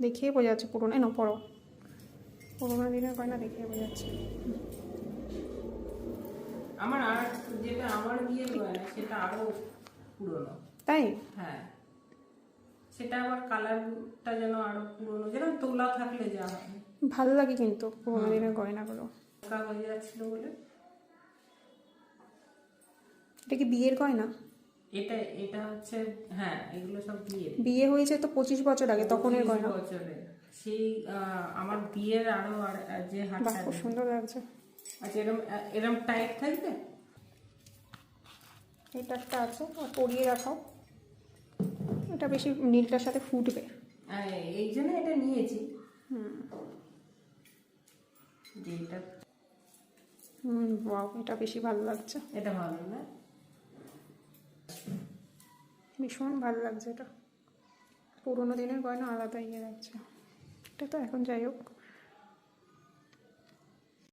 দেখিয়ে বোঝা যাচ্ছে পুরোনো এনো পড়ো। পুরোনো দিনের গয়না দেখিয়ে বোঝা যাচ্ছে আমার আর যেটা আমার বিয়ের গয়না সেটা আরও পুরনো। তাই? হ্যাঁ। সেটা আবার কালারটা যেন আরও পুরনো যেন তোলা থাকলে যা হয়। ভালো লাগে কিন্তু পুরোনো দিনের গয়নাগুলো। হয়ে যাচ্ছিল বলে। এটা কি বিয়ের গয়না? এটা এটা হচ্ছে হ্যাঁ এগুলো সব বিয়ের বিয়ে হয়েছে তো পঁচিশ বছর আগে তখনের গয়না। বছরের সেই আমার বিয়ের আরও আর যে হাতটা খুব সুন্দর লাগছে। আচ্ছা এরম এরম টাইট থাকবে? এটা একটা আছে আর পরিয়ে রাখাও এটা বেশি নীলটার সাথে ফুটবে। আহ, এই জন্য এটা নিয়েছি। যে এটা হুম এটা বেশি ভালো লাগছে। এটা ভালো না? ভীষণ ভালো লাগছে এটা। পুরোনো দিনের গয়না আলাদা ইয়ে লাগছে। এটা তো এখন যাই হোক।